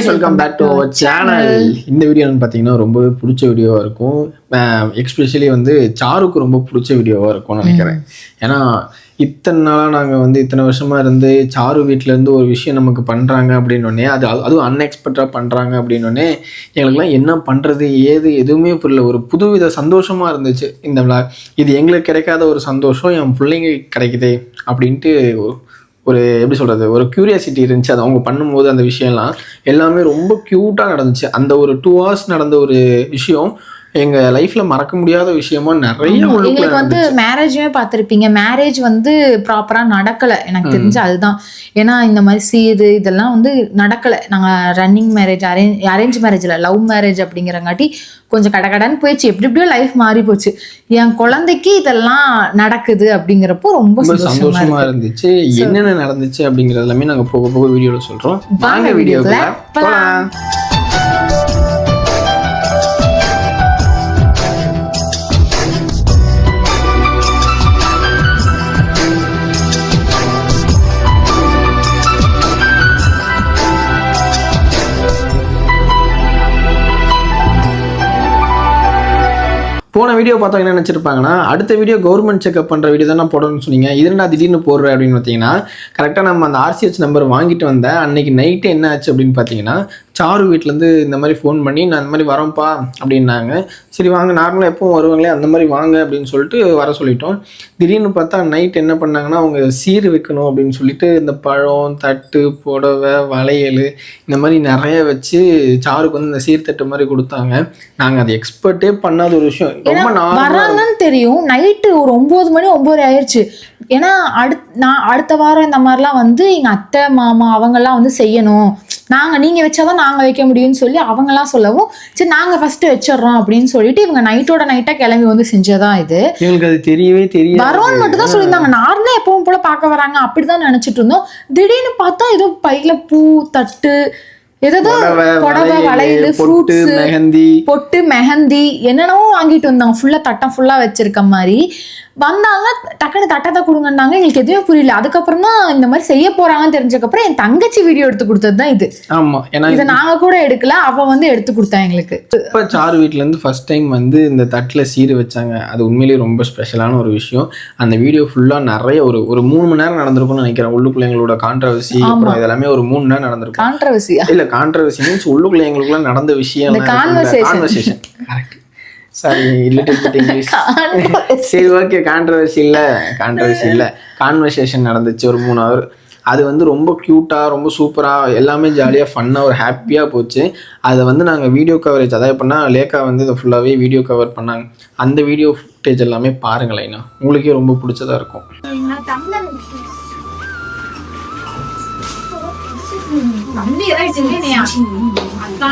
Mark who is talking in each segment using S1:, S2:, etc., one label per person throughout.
S1: guys welcome back to our channel இந்த video பார்த்தீங்கன்னா ரொம்பவே பிடிச்ச வீடியோவாக இருக்கும். எக்ஸ்பெஷலி வந்து சாருக்கு ரொம்ப பிடிச்ச வீடியோவாக இருக்கும்னு நினைக்கிறேன். ஏன்னா இத்தனை நாளாக நாங்கள் வந்து இத்தனை வருஷமாக இருந்து சாரு வீட்ல இருந்து ஒரு விஷயம் நமக்கு பண்ணுறாங்க அப்படின்னோடனே அது அது- அதுவும் அன்எக்ஸ்பெக்டாக பண்ணுறாங்க அப்படின்னோடனே எங்களுக்குலாம் என்ன பண்ணுறது ஏது எதுவுமே புரியல. ஒரு புதுவித சந்தோஷமாக இருந்துச்சு இந்த விழா இது எங்களுக்கு கிடைக்காத ஒரு சந்தோஷம் என் பிள்ளைங்க கிடைக்குதே அப்படின்ட்டு ஒரு- எப்படி சொல்கிறது ஒரு க்யூரியாசிட்டி இருந்துச்சு. அது அவங்க பண்ணும்போது அந்த விஷயம்லாம் எல்லாமே ரொம்ப க்யூட்டாக நடந்துச்சு. அந்த ஒரு டூ ஹவர்ஸ் நடந்த ஒரு விஷயம் எங்கள் லைஃப்பில் மறக்க முடியாத விஷயமா நிறைய
S2: எங்களுக்கு வந்து மேரேஜுமே பார்த்துருப்பீங்க. மேரேஜ் வந்து ப்ராப்பரா நடக்கல. எனக்கு தெரிஞ்சு அதுதான். ஏன்னா இந்த மாதிரி சீரு இதெல்லாம் வந்து நடக்கல. நாங்க ரன்னிங் மேரேஜ் அரேஞ்ச் அரேஞ்ச் மேரேஜ்ல லவ் மேரேஜ் அப்படிங்கிறங்காட்டி கொஞ்சம் கடகடன்னு போயிடுச்சு. எப்படி எப்படியோ லைஃப் மாறி போச்சு. என் குழந்தைக்கு இதெல்லாம் நடக்குது அப்படிங்கிறப்போ ரொம்ப சந்தோஷமா
S1: இருந்துச்சு. என்னென்ன நடந்துச்சு அப்படிங்கிறது எல்லாமே நாங்கள் போக போக வீடியோவில் சொல்கிறோம் வாங்க வீடியோக்குள்ள போன வீடியோ பார்த்தவங்க என்ன நினச்சிருப்பாங்கன்னா அடுத்த வீடியோ கவர்மெண்ட் செக்அப் பண்ணுற வீடியோ தான் நான் போடணும்னு சொன்னீங்க. இது நான் திடீர்னு போடுற அப்படின்னு பார்த்தீங்கன்னா கரெக்டாக நம்ம அந்த ஆர்சிஹெச் நம்பர் வாங்கிட்டு வந்தேன் அன்னைக்கு நைட்டு என்ன ஆச்சு அப்படின்னு பார்த்தீங்கன்னா சாரு வீட்டிலேருந்து இந்த மாதிரி ஃபோன் பண்ணி நான் இந்த மாதிரி வரோம்ப்பா அப்படின்னாங்க. சரி வாங்க. நார்மலாக எப்பவும் வருவாங்களே அந்த மாதிரி வாங்க அப்படின்னு சொல்லிட்டு வர சொல்லிட்டோம். திடீர்னு பார்த்தா நைட் என்ன பண்ணாங்கன்னா அவங்க சீர் வைக்கணும் அப்படின்னு சொல்லிட்டு இந்த பழம் தட்டு புடவை வளையல் இந்த மாதிரி நிறைய வச்சு சாருக்கு வந்து இந்த சீர்தட்டு மாதிரி கொடுத்தாங்க. நாங்கள் அது எக்ஸ்பர்ட்டே பண்ணாத ஒரு விஷயம். ரொம்ப நார்மலாக
S2: தெரியும். நைட்டு ஒரு ஒன்பது மணி ஒன்பது ஆயிடுச்சு ஏன்னா அடுத் நான் அடுத்த வாரம் இந்த மாதிரிலாம் வந்து எங்க அத்தை மாமா அவங்கெல்லாம் வந்து செய்யணும். நாங்க நீங்க வச்சாதான் நாங்க வைக்க முடியும்னு சொல்லி அவங்கெல்லாம் சொல்லவும் சரி நாங்க ஃபர்ஸ்ட் வச்சிடுறோம் அப்படின்னு சொல்லிட்டு இவங்க நைட்டோட நைட்டா கிளம்பி வந்து செஞ்சதா இது.
S1: எங்களுக்கு அது தெரியவே தெரியாது.
S2: வரோன்னு மட்டும் தான் சொல்லியிருந்தாங்க. நார்மலா எப்பவும் போல பார்க்க வராங்க. அப்படிதான் நினைச்சிட்டு இருந்தோம். திடீர்னு பார்த்தா ஏதோ பையில பூ தட்டு ஏதோ
S1: புடவை, வளையல்,
S2: ஃப்ரூட்ஸ்
S1: மெஹந்தி.
S2: பொட்டு மெஹந்தி என்னென்னவோ வாங்கிட்டு வந்தாங்க ஃபுல்லா தட்டம் ஃபுல்லா வச்சிருக்க மாதிரி. வந்தாங்க டக்குனு தட்டத்தை கொடுங்கன்னாங்க. எங்களுக்கு எதுவுமே புரியல. அதுக்கப்புறம் தான் இந்த மாதிரி செய்ய போறாங்கன்னு தெரிஞ்சக்கப்புறம் என் தங்கச்சி வீடியோ எடுத்து கொடுத்தது தான் இது.
S1: ஆமா. ஏன்னா
S2: இதை நாங்க கூட எடுக்கல. அவ வந்து எடுத்து கொடுத்தா எங்களுக்கு.
S1: இப்போ சாரு வீட்ல இருந்து ஃபர்ஸ்ட் டைம் வந்து இந்த தட்டில் சீர் வச்சாங்க. அது உண்மையிலேயே ரொம்ப ஸ்பெஷலான ஒரு விஷயம். அந்த வீடியோ ஃபுல்லாக நிறைய ஒரு ஒரு மூணு மணி நேரம் நடந்திருக்கும்னு நினைக்கிறேன். உள்ளுக்குள்ள எங்களோட கான்ட்ரவர்சி அப்புறம் இதெல்லாமே ஒரு மூணு நேரம் நடந்திருக்கும்.
S2: கான்ட்ரவர்சியா
S1: இல்ல கான்ட்ரவர்சி மீன்ஸ் உள்ளுக்குள்ள எங்களுக்குள்ள நடந்த விஷயம். Conversation correct sorry little English சரி ஓகே கான்ட்ரவர்சி இல்ல கான்ட்ரவர்சி இல்ல. கான்வர்சேஷன் நடந்துச்சு ஒரு மூணு ஹவர் அது வந்து ரொம்ப க்யூட்டாக ரொம்ப சூப்பராக எல்லாமே ஜாலியாக ஃபன்னாக ஒரு ஹாப்பியாக போச்சு. அதை வந்து நாங்கள் வீடியோ கவரேஜ் அதாவது எப்படின்னா லேக்கா வந்து இதை ஃபுல்லாகவே வீடியோ கவர் பண்ணாங்க. அந்த வீடியோ ஃபுட்டேஜ் எல்லாமே பாருங்களேண்ணா உங்களுக்கே ரொம்ப பிடிச்சதா இருக்கும்.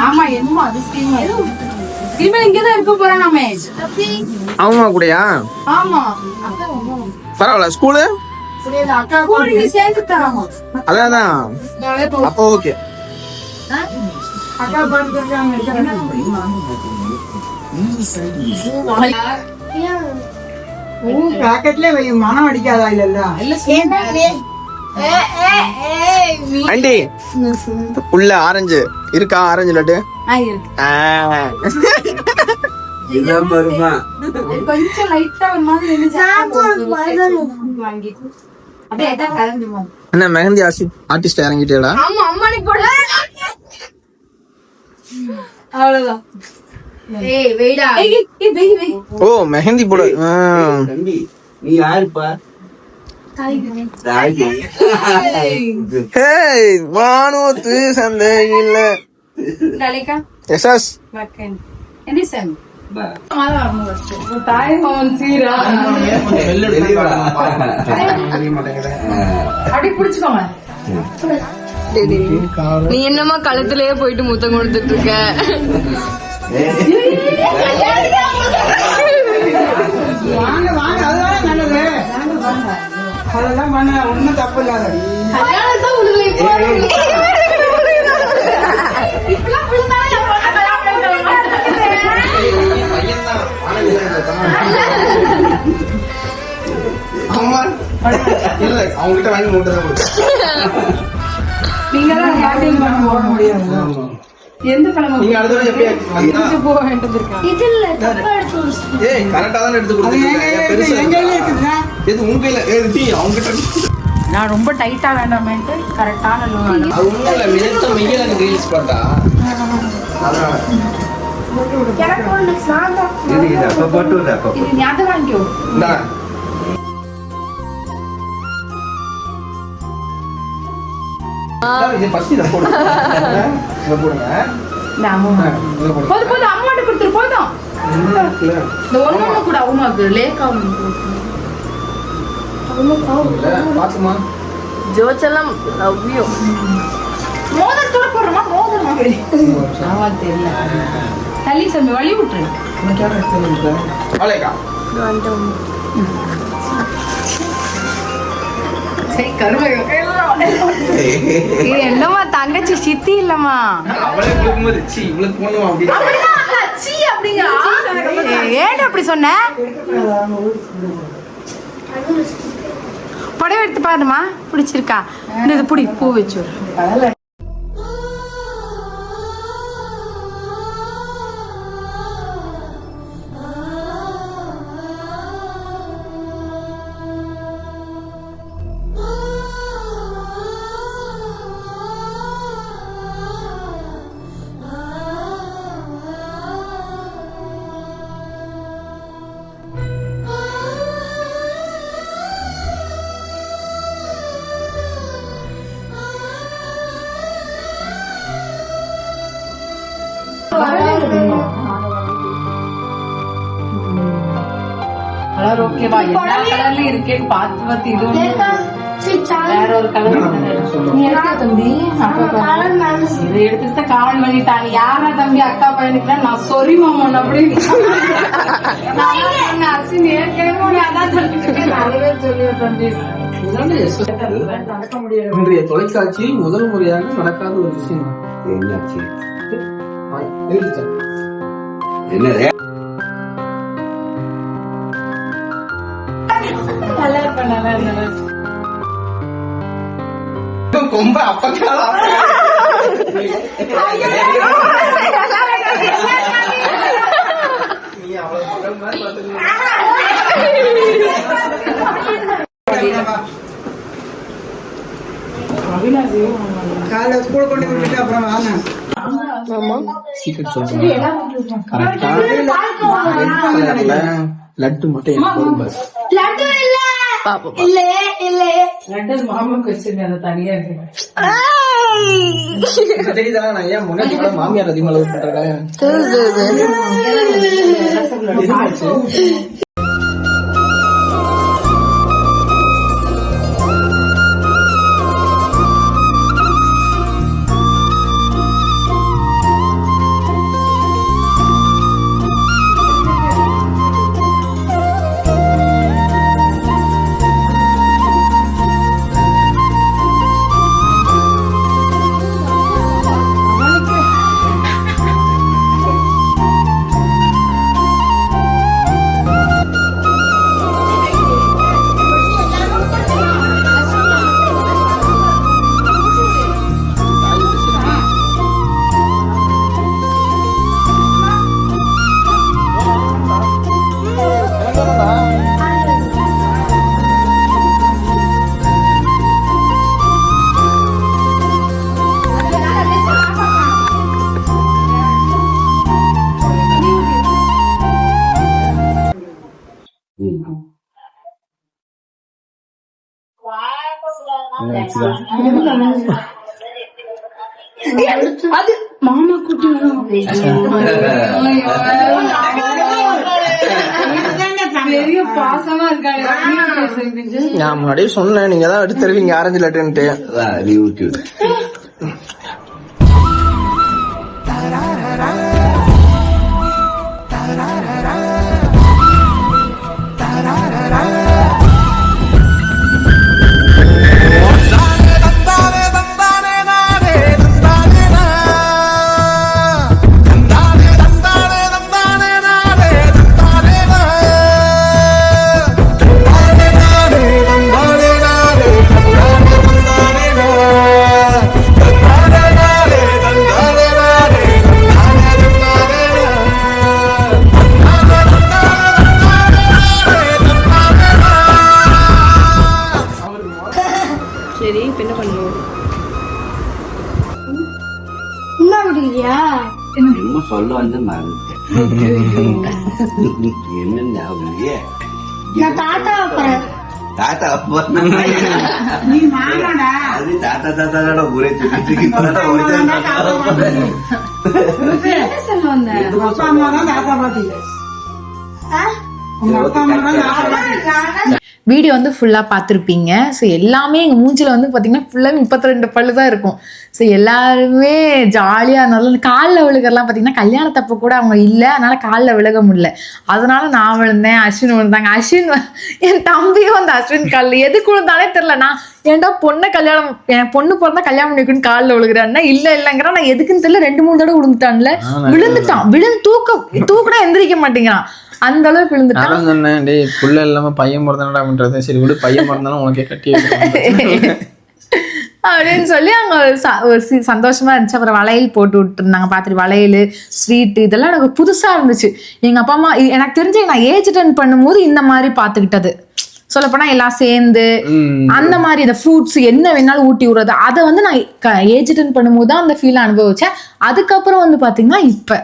S3: ஆமா என்னமோ அதிசயமா இனிமேல் இங்கதான் இருக்க போறேன் நாம
S1: ஆமா கூடயா?
S3: ஆமா.
S1: பரவாயில்ல ஸ்கூலு? அதான் அப்போ ஓகே.
S4: பாக்கெட்ல மனம் அடிக்காதா இல்லல்ல?
S1: ஆண்டி. உள்ள ஆரஞ்சு. இருக்கா? ஆரஞ்சு லட்டு? என்ன மெஹந்தி ஆசி ஆர்டிஸ்ட் இறங்கிட்டேடா. ஓ மெஹந்தி போட.
S5: நீ யாருப்பா?
S1: வானோத்து சந்தையில் எஸ்எஸ்
S3: என்ன சீரா. பிடிச்சுக்கோங்க.
S6: நீ என்னமா கழுத்துலயே போயிட்டு முத்தம் கொடுத்துட்டு இருக்க
S4: வாங்க. வாங்க அதுதானே நல்லது. அதெல்லாம் பண்ண ஒண்ணும் தப்பு இல்லாதடி
S3: கல்யாணம் உள்ள இப்போ இப்பெல்லாம் புள்ளதானே நம்ம கல்யாணம்
S1: அம்மா. இல்ல அவங்ககிட்ட வாங்கி மூட்டை
S3: நீங்க தான் கேட்டீங்க
S4: போட முடியாது.
S3: எந்த கிழமை
S1: நீங்க அடுத்த தடவை
S3: போக வேண்டியது இருக்கா?
S1: ஏய் கரெக்டா தான் எடுத்து பெருசா
S4: இருக்கா? இருக்குதுண்ணா.
S1: எது உங்க கையில? ஏய் ஜி அவங்க கிட்ட இருக்கு.
S3: நான் ரொம்ப டைட்டா வேண்டாமேன்ட்டு கரெக்டான லோ
S1: அது ஒண்ணும் இல்ல மினிட்ஸ் மெய்யில எனக்கு ரீல்ஸ் பார்த்தா.
S3: போதும் போதும் அம்மாட்ட கொடுத்துரு போதும்? இந்த ஒண்ணு கூட அவுமாக்கு லேக் ஆகும்.
S1: இல்ல, பாத்துமா.
S6: ஜோச்செல்லாம் லவ் யூ
S3: மோதிரத்தோட போடுறோமா? மோதிரமா? ஆவா தெரியல. தள்ளி சாமி வழி விட்டுரு. என்னம்மா தங்கச்சி சித்தி இல்லம்மா? ஏன் அப்படி சொன்ன? புடவை எடுத்து பாருமா பிடிச்சிருக்கா. இந்த இது பிடி பூ வச்சு. கலர்லயும் இருக்கேன்னு பார்த்து பார்த்து இது ஒண்ணு வேற ஒரு கலர் நீ எடுக்க தம்பி அப்பா பாரு. இது எடுத்துட்டு காவல் பண்ணிட்டாங்க. யாரா தம்பி அக்கா பையனுக்கு நான் சொரி மாமன் அப்படின்னு நான் தான் சொன்னேன், அசின் ஏற்கனவே அதான் சொல்லிட்டு இருக்கேன். அதுவே சொல்லி தம்பி.
S1: இன்றைய தொலைக்காட்சியில் முதல் முறையாக நடக்காத ஒரு விஷயம்
S5: என்னாச்சு?
S1: எழுதிச்சா கொம்ப அப்பக்கால.
S4: காலைல ஸ்கூல் கொண்டு விட்டுட்டு அப்புறம் வாங்க.
S1: சீக்கிரம் சொல்லுங்க கரெக்டா லட்டு மட்டும் எனக்கு போதும் பாஸ்.
S3: ரெண்டு தனியா இருக்கு
S1: இப்ப தெரியுதா நான் ஏன் முன்னாடி கூட மாமியார் அதிகமா
S3: அது மாமா கூட்டி
S1: நான் முன்னாடியே சொன்னேன் நீங்க தான் எடுத்து தருவீங்க ஆரஞ்சு லட்டுன்ட்டு
S5: என்னமோ சொல்ல வந்து என்ன ஞாபகம் இல்லையே? தாத்தா
S4: மாமாடா.
S5: அது தாத்தா ஒரே ஒரே தாத்தா
S4: தாத்தா தாத்தா. பாட்டி.
S2: வீடியோ வந்து ஃபுல்லாக பார்த்துருப்பீங்க. ஸோ எல்லாமே எங்கள் மூஞ்சில் வந்து பார்த்தீங்கன்னா ஃபுல்லாக முப்பத்தி ரெண்டு பல்லு தான் இருக்கும். ஸோ எல்லாருமே ஜாலியாக இருந்தாலும் காலில் விழுகிறலாம் பார்த்தீங்கன்னா கல்யாணத்தப்போ கூட அவங்க இல்லை. அதனால் காலில் விழுக முடியல. அதனால நான் விழுந்தேன் அஸ்வின் விழுந்தாங்க. அஸ்வின் என் தம்பியும் அந்த அஸ்வின் காலில். எதுக்கு விழுந்தானே தெரில நான் ஏன்டா பொண்ணை கல்யாணம் என் பொண்ணு பிறந்தா கல்யாணம் பண்ணிக்கணும்னு காலில் விழுகிறான்னா இல்லை இல்லைங்கிறான். நான் எதுக்குன்னு தெரியல. ரெண்டு மூணு தடவை விழுந்துட்டான்ல. விழுந்துட்டான். விழுந்து தூக்க தூக்குனா எந்திரிக்க மாட்டேங்கிறான். அந்த அளவுக்கு விழுந்துட்டான்.
S1: சொன்னேன். டேய் புள்ள இல்லாம பையன் பிறந்தானடா அப்படின்றது சரி விடு பையன் பிறந்தாலும் உனக்கே கட்டி.
S2: அப்படின்னு சொல்லி அவங்க ஒரு சந்தோஷமா இருந்துச்சு. அப்புறம் வளையல் போட்டு விட்டுருந்தாங்க. பார்த்துட்டு வளையல் ஸ்வீட் இதெல்லாம் எனக்கு புதுசா இருந்துச்சு. எங்க அப்பா அம்மா எனக்கு தெரிஞ்சு நான் ஏஜ் அட்டன் பண்ணும்போது இந்த மாதிரி பார்த்துக்கிட்டது. சொல்லப்போனா எல்லாம் சேர்ந்து. அந்த மாதிரி இந்த ஃப்ரூட்ஸ் என்ன வேணாலும் ஊட்டி விடுறது. அதை வந்து நான் ஏஜ் அட்டன் பண்ணும்போது தான் அந்த ஃபீல் அனுபவிச்சேன். அதுக்கப்புறம் வந்து பாத்தீங்கன்னா இப்ப.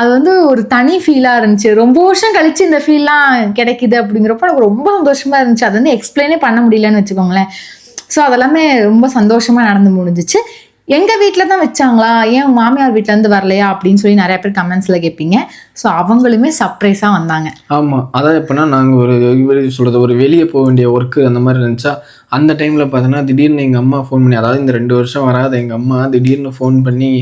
S2: அது வந்து ஒரு தனி ஃபீலாக இருந்துச்சு. ரொம்ப வருஷம் கழிச்சு இந்த ஃபீல்லாம் கிடைக்குது அப்படிங்கிறப்ப எனக்கு ரொம்ப சந்தோஷமா இருந்துச்சு. அது வந்து எக்ஸ்பிளைனே பண்ண முடியலன்னு வச்சுக்கோங்களேன். ஸோ அதெல்லாமே ரொம்ப சந்தோஷமாக நடந்து முடிஞ்சிச்சு. எங்கள் வீட்டில் தான் வச்சாங்களா? ஏன் மாமியார் வீட்டிலேருந்து இருந்து வரலையா? அப்படின்னு சொல்லி நிறைய பேர் கமெண்ட்ஸில் கேட்பீங்க. ஸோ அவங்களுமே சர்ப்ரைஸாக வந்தாங்க.
S1: ஆமாம் அதான் எப்படின்னா நாங்கள் ஒரு இவர் சொல்கிறது ஒரு வெளியே போக வேண்டிய ஒர்க்கு அந்த மாதிரி இருந்துச்சா அந்த டைமில் பார்த்தோன்னா திடீர்னு எங்கள் அம்மா ஃபோன் பண்ணி அதாவது இந்த ரெண்டு வருஷம் வராது எங்கள் அம்மா திடீர்னு ஃபோன் பண்ணி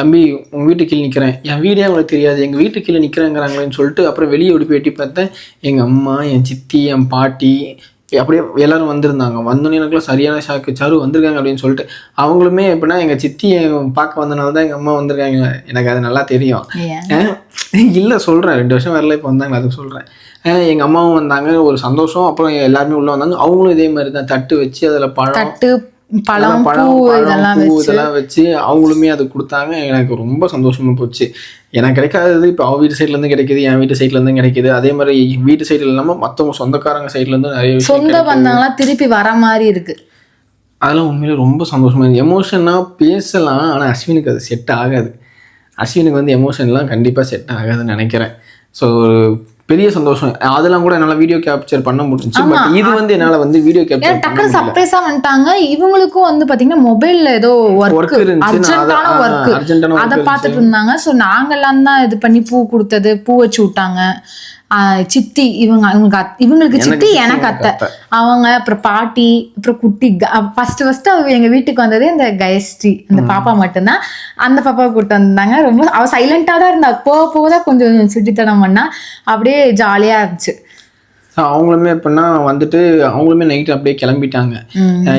S1: தம்பி உங்கள் வீட்டு கீழே நிற்கிறேன் என் வீடே அவங்களுக்கு தெரியாது. எங்கள் வீட்டு கீழே நிற்கிறேங்கிறாங்களேன்னு சொல்லிட்டு அப்புறம் வெளியே ஓடி போய் எட்டி பார்த்தேன் எங்கள் அம்மா என் சித்தி என் பாட்டி அப்படியே எல்லாரும் வந்திருந்தாங்க. வந்தோடனே எனக்குலாம் சரியான ஷாக்கு சாரு வந்திருக்காங்க அப்படின்னு சொல்லிட்டு அவங்களுமே எப்படின்னா எங்க சித்தியை பார்க்க வந்தனால தான் எங்க அம்மா வந்திருக்காங்க. எனக்கு அது நல்லா தெரியும்? இல்லை சொல்கிறேன் ரெண்டு வருஷம் வரல இப்போ வந்தாங்க அதுக்கு சொல்கிறேன் எங்கள் அம்மாவும் வந்தாங்க. ஒரு சந்தோஷம். அப்புறம் எல்லாருமே உள்ளே வந்தாங்க. அவங்களும் இதே மாதிரி தான். தட்டு வச்சு அதில் பழம்
S2: தட்டு பழம்
S1: பழம்,
S2: இதெல்லாம்
S1: இதெல்லாம் வச்சு அவங்களுமே அது கொடுத்தாங்க. எனக்கு ரொம்ப சந்தோஷமா போச்சு. எனக்கு கிடைக்காதது இப்போ அவ வீட்டு சைட்ல இருந்து கிடைக்குது என் வீட்டு சைட்ல இருந்து கிடைக்குது. அதே மாதிரி வீட்டு சைடுல இல்லாம மத்தவங்க சொந்தக்காரங்க சைட்ல இருந்து நிறைய
S2: சொந்த. பந்தங்கள்லாம் திருப்பி வர மாதிரி இருக்கு.
S1: அதெல்லாம் உண்மையிலே ரொம்ப சந்தோஷமா இருந்துச்சு. எமோஷனாக பேசலாம் ஆனால் அஸ்வினுக்கு அது செட் ஆகாது. அஸ்வினுக்கு வந்து எமோஷன்லாம் கண்டிப்பாக செட் ஆகாதுன்னு நினைக்கிறேன். ஸோ பெரிய சந்தோஷம். அதெல்லாம் கூட என்னால் வீடியோ கேப்சர் பண்ண முடிஞ்சுச்சு.
S2: ஆமா.
S1: பட் இது வந்து என்னால் வந்து வீடியோ கேப்சர்
S2: டக்குனு சர்ப்ரைஸா வந்துட்டாங்க. இவங்களுக்கும் வந்து பாத்தீங்கன்னா மொபைல்ல ஏதோ ஒர்க் அர்ஜென்ட்டான ஒர்க் அதை பார்த்துட்டு இருந்தாங்க. ஸோ நாங்கெல்லாம் தான் இது பண்ணி பூ கொடுத்தது பூ வச்சு விட்டாங்க. சித்தி இவங்க இவங்க இவங்களுக்கு சித்தி எனக்கு அத்தை. அவங்க அப்புறம் பாட்டி அப்புறம் குட்டி ஃபர்ஸ்ட் ஃபர்ஸ்ட் எங்க வீட்டுக்கு வந்தது இந்த கயஸ்ரீ அந்த பாப்பா மட்டும்தான். அந்த பாப்பாவை கூட்டு வந்தாங்க. ரொம்ப அவ சைலண்டா தான் இருந்தா. போக போக தான் கொஞ்சம் சுட்டித்தனம் பண்ணா. அப்படியே ஜாலியா இருந்துச்சு.
S1: அவங்களுமே எப்படின்னா வந்துட்டு அவங்களுமே நைட்டு அப்படியே கிளம்பிட்டாங்க.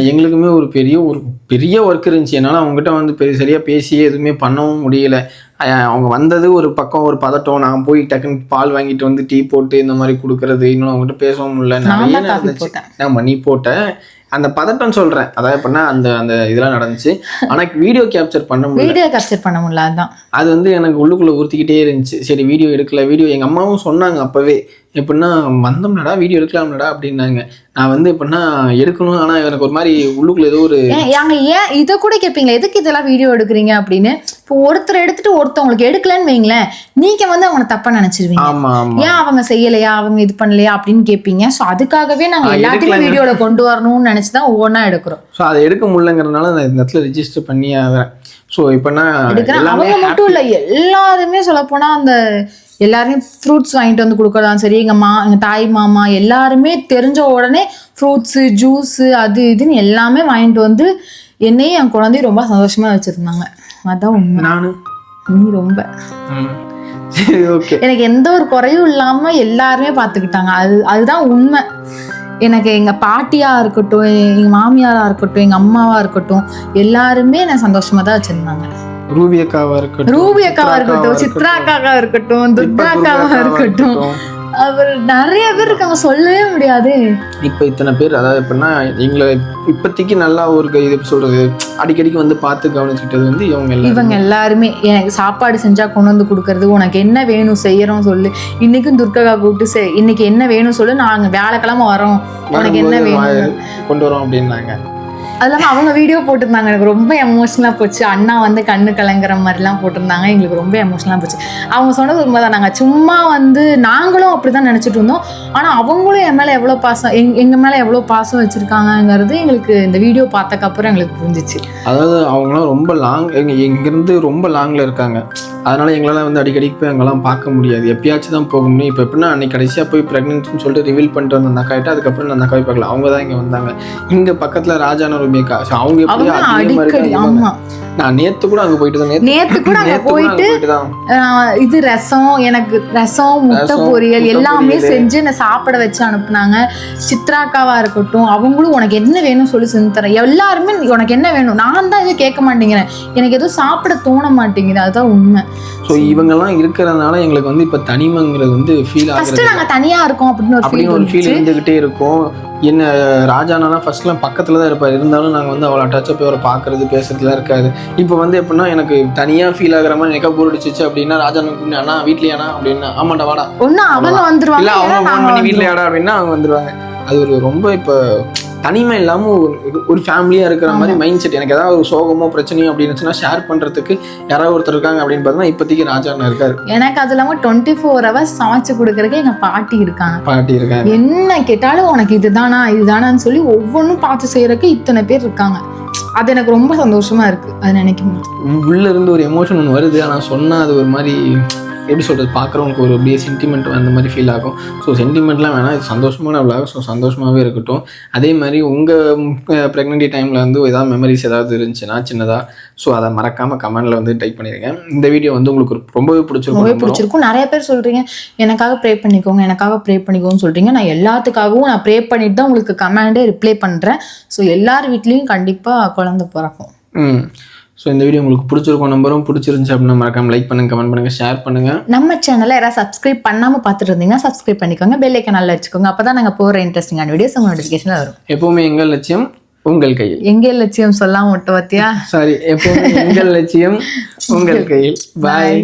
S1: எங்களுக்குமே ஒரு பெரிய ஒரு பெரிய ஒர்க் இருந்துச்சு. என்னால் அவங்ககிட்ட வந்து பெரிய சரியாக பேசியே எதுவுமே பண்ணவும் முடியல. அவங்க வந்தது ஒரு பக்கம் ஒரு பதட்டம். நான் போய் டக்குன்னு பால் வாங்கிட்டு வந்து டீ போட்டு இந்த மாதிரி கொடுக்கறது இன்னும் அவங்ககிட்ட பேசவும்
S2: நான்
S1: நிறைய நடந்துச்சு நீ போட்டேன். அந்த பதட்டம் சொல்கிறேன் அதாவது எப்படின்னா அந்த அந்த இதெல்லாம் நடந்துச்சு. ஆனால் வீடியோ கேப்சர் பண்ண முடியல.
S2: வீடியோ கேப்சர் பண்ண முடியல
S1: அது வந்து எனக்கு உள்ளுக்குள்ளே உறுத்திக்கிட்டே இருந்துச்சு. சரி வீடியோ எடுக்கல. வீடியோ எங்கள் அம்மாவும் சொன்னாங்க அப்போவே. எப்படின்னா வந்தோம்னடா வீடியோ எடுக்கலாம்லடா அப்படின்னாங்க. நான் வந்து எப்படின்னா எடுக்கணும் ஆனால் எனக்கு ஒரு மாதிரி உள்ளுக்குள்ள ஏதோ ஒரு
S2: அங்க ஏன் இதை கூட கேட்பீங்களா எதுக்கு இதெல்லாம் வீடியோ எடுக்கிறீங்க அப்படின்னு? இப்போ ஒருத்தர் எடுத்துட்டு ஒருத்தவங்களுக்கு எடுக்கலன்னு வைங்களேன் நீங்க வந்து அவங்க தப்பா நினைச்சிருவீங்க.
S1: ஆமா ஆமா.
S2: ஏன் அவங்க செய்யலையா? அவங்க இது பண்ணலையா? அப்படின்னு கேட்பீங்க ஸோ அதுக்காகவே நாங்க எல்லாத்தையும். வீடியோல கொண்டு வரணும்னு நினைச்சு தான் ஒவ்வொன்றா எடுக்கிறோம்.
S1: ஸோ அதை எடுக்க முடியலங்கிறதுனால நான் இந்த இடத்துல ரெஜிஸ்டர் பண்ணி ஆகிறேன் ஸோ
S2: எடுக்கிறேன்.
S1: எல்லாமே
S2: அவங்க மட்டும் இல்ல எல்லாருமே சொல்ல போனா அந்த எல்லாரையும் ஃப்ரூட்ஸ் வாங்கிட்டு வந்து கொடுக்கறதாம் சரி எங்க மா எங்க தாய் மாமா எல்லாருமே தெரிஞ்ச உடனே ஃப்ரூட்ஸு ஜூஸு அது இதுன்னு எல்லாமே வாங்கிட்டு வந்து என்னையும் என் குழந்தையும் ரொம்ப சந்தோஷமா வச்சிருந்தாங்க. அதான் உண்மை.
S1: நானு?
S2: நீ ரொம்ப. எனக்கு எந்த ஒரு குறையும் இல்லாம எல்லாருமே பார்த்துக்கிட்டாங்க அது அதுதான் உண்மை. எனக்கு எங்க பாட்டியா இருக்கட்டும் எங்க மாமியாரா இருக்கட்டும் எங்க அம்மாவா இருக்கட்டும் எல்லாருமே நான் சந்தோஷமா தான் வச்சிருந்தாங்க.
S1: ரூபி அக்காவா இருக்கட்டும்
S2: ரூபி அக்காவா இருக்கட்டும் சித்ரா அக்காவா இருக்கட்டும் துர்கா அக்காவா இருக்கட்டும். அவர் நிறைய பேர் இருக்காங்க சொல்லவே முடியாது.
S1: இப்போ இத்தனை பேர் அதாவது எப்படின்னா எங்களை இப்போதைக்கு நல்லா ஒரு இது சொல்றது அடிக்கடிக்கு வந்து பார்த்து கவனிச்சுக்கிட்டது வந்து இவங்க
S2: இவங்க எல்லாருமே எனக்கு சாப்பாடு செஞ்சா கொண்டு வந்து கொடுக்கறது உனக்கு என்ன வேணும் செய்யறோம் சொல்லு. இன்னைக்கும் துர்கா கூப்பிட்டு செய் இன்னைக்கு என்ன வேணும் சொல்லு நாங்க வியாழக்கிழமை வரோம். உனக்கு என்ன வேணும்
S1: கொண்டு வரோம் அப்படின்னாங்க.
S2: அது இல்லாமல் அவங்க வீடியோ போட்டிருந்தாங்க. எனக்கு ரொம்ப எமோஷனலாக போச்சு. அண்ணா வந்து கண்ணு கலங்குற மாதிரிலாம் போட்டிருந்தாங்க. எங்களுக்கு ரொம்ப எமோஷனலாக போச்சு. அவங்க சொன்னது உண்மைதான். நாங்கள் சும்மா வந்து நாங்களும் அப்படி தான் நினச்சிட்டு இருந்தோம். ஆனால் அவங்களும் என் மேலே எவ்வளோ பாசம் எங் எங்கள் மேலே எவ்வளோ பாசம் வச்சுருக்காங்கங்கிறது எங்களுக்கு இந்த வீடியோ பார்த்தக்கப்புறம் எங்களுக்கு புரிஞ்சிச்சு.
S1: அதாவது அவங்களாம் ரொம்ப லாங் எங்கள் இங்கேருந்து ரொம்ப லாங்கில் இருக்காங்க. அதனால் எங்களால் வந்து அடிக்கடி போய் அங்கெல்லாம் பார்க்க முடியாது. எப்பயாச்சும் தான் போக முடியும் இப்போ எப்படின்னா அன்னைக்கு கடைசியாக போய் ப்ரெக்னென்ட்னு சொல்லிட்டு ரிவீல் பண்ணிட்டு வந்த அந்த அக்காயிட்ட அதுக்கப்புறம் நான் அந்த அக்காவை பார்க்கல. அவங்க தான் இங்கே வந்தாங்க. இங்கே பக்கத்தில் ராஜான ஒரு மேக்கா அவங்க எப்படி
S2: அடிக்கடி ஆமா.
S1: நான் நேற்று கூட அங்கே போயிட்டு தான்
S2: நேத்து கூட அங்க
S1: நேத்து
S2: போயிட்டு இது ரசம் எனக்கு ரசம் முட்டை பொரியல் எல்லாமே. செஞ்சு என்னை சாப்பிட வச்சு அனுப்புனாங்க. சித்ராக்காவா இருக்கட்டும் அவங்களும் உனக்கு என்ன வேணும் சொல்லி செஞ்சு தரேன். எல்லாருமே உனக்கு என்ன வேணும்? நான் தான் எதுவும் கேட்க மாட்டேங்கிறேன். எனக்கு எதுவும் சாப்பிட தோண மாட்டேங்குது. அதுதான் உண்மை.
S1: ஸோ இவங்கெல்லாம் இருக்கிறதுனால எங்களுக்கு வந்து இப்போ தனிமைங்கிறது வந்து ஃபீல்
S2: ஃபர்ஸ்ட்
S1: ஆகுறது
S2: நாங்க தனியா இருக்கோம் அப்படின்னு ஒரு
S1: அப்படின்னு ஒரு ஃபீல்
S2: வந்துச்சு
S1: இருந்துகிட்டே இருக்கும். என்ன ராஜானாலாம் ஃபர்ஸ்ட்லாம் பக்கத்தில் தான் இருப்பார். இருந்தாலும் நாங்கள் வந்து அவளை டச்சப் போய் அவரை பார்க்கறது பேசுறதுலாம் இருக்காது. இப்போ வந்து எப்படின்னா எனக்கு தனியாக ஃபீல் ஆகுற மாதிரி எனக்கா போர் அடிச்சிச்சு அப்படின்னா ராஜானா கூப்பிட்டு அண்ணா வீட்லையாண்ணா அப்படின்னா ஆமாண்டா வாடா.
S2: ஒண்ணு அவங்க வந்துருவாங்க
S1: இல்லை அவங்க ஃபோன் பண்ணி
S2: வந்துருவோம்.
S1: வீட்லையாடா? அப்படின்னா அவங்க வந்துருவாங்க. அது ஒரு ரொம்ப இப்போ தனிமை இல்லாமல் ஒரு ஃபேமிலியாக இருக்கிற மாதிரி மைண்ட் செட் எனக்கு ஏதாவது ஒரு சோகமோ பிரச்சனையோ அப்படின்னு ஷேர் பண்ணுறதுக்கு யாராவது ஒருத்தர் இருக்காங்க அப்படின்னு பார்த்தீங்கன்னா இப்போதைக்கு ராஜாண்ணா இருக்காரு.
S2: எனக்கு அது இல்லாம டுவெண்ட்டி ஃபோர் ஹவர்ஸ் சமைச்சு கொடுக்கறதுக்கு எங்க பாட்டி இருக்காங்க.
S1: பாட்டி இருக்காங்க.
S2: என்ன கேட்டாலும் உனக்கு இதுதானா இதுதானான்னு சொல்லி ஒவ்வொன்றும் பார்த்து செய்யறதுக்கு இத்தனை பேர் இருக்காங்க. அது எனக்கு ரொம்ப சந்தோஷமா இருக்கு. அது நினைக்கும்
S1: உள்ள இருந்து ஒரு எமோஷன் ஒன்று வருது. ஆனால் சொன்னால் அது ஒரு மாதிரி எப்படி சொல்கிறது பார்க்குறவங்களுக்கு ஒரு அப்படியே சென்டிமெண்ட் அந்த மாதிரி ஃபீல் ஆகும். ஸோ சென்டிமெண்ட்லாம் வேணாம் இது சந்தோஷமான விழாக ஸோ சந்தோஷமாகவே இருக்கட்டும். அதே மாதிரி உங்கள் ப்ரெக்னென்டி டைமில் வந்து ஏதாவது மெமரிஸ் ஏதாவது இருந்துச்சுன்னா சின்னதாக ஸோ அதை மறக்காமல் கமெண்டில் வந்து டைப் பண்ணியிருக்கேன் இந்த வீடியோ வந்து உங்களுக்கு ரொம்பவே
S2: ரொம்பவே
S1: பிடிச்சிருக்கும்
S2: பிடிச்சிருக்கும். நிறைய பேர் சொல்றீங்க எனக்காக ப்ரே பண்ணிக்கோங்க எனக்காக ப்ரே பண்ணிக்கோங்கன்னு சொல்றீங்க. நான் எல்லாத்துக்காகவும் நான் ப்ரே பண்ணிட்டு தான் உங்களுக்கு கமெண்டே ரிப்ளை பண்றேன். ஸோ எல்லார் வீட்லயும் கண்டிப்பா குழந்தை பிறக்கும்.
S1: ம். ஸோ இந்த வீடியோ உங்களுக்கு பிடிச்சிருக்கும் நம்பரும் பிடிச்சிருந்துச்சு அப்படின்னா மறக்காம லைக் பண்ணுங்கள் கமெண்ட் பண்ணுங்கள் ஷேர் பண்ணுங்கள்
S2: நம்ம சேனலை யாராவது சப்ஸ்கிரைப் பண்ணாம பார்த்துட்டு இருந்தீங்கன்னா சப்ஸ்கிரைப் பண்ணிக்கோங்க. பெல் ஐக்கன் நல்லா வச்சுக்கோங்க. அப்பதான் நாங்க போற இன்ட்ரெஸ்டிங்கான வீடியோஸ் உங்க நோட்டிஃபிகேஷன்ல வரும்.
S1: எப்போவுமே எங்கள் லட்சியம் உங்கள் கையில்.
S2: எங்கே லட்சியம் சொல்லாம விட்டு பார்த்தியா
S1: சாரி எப்போவுமே எங்கள் லட்சியம் உங்கள் கையில். பாய்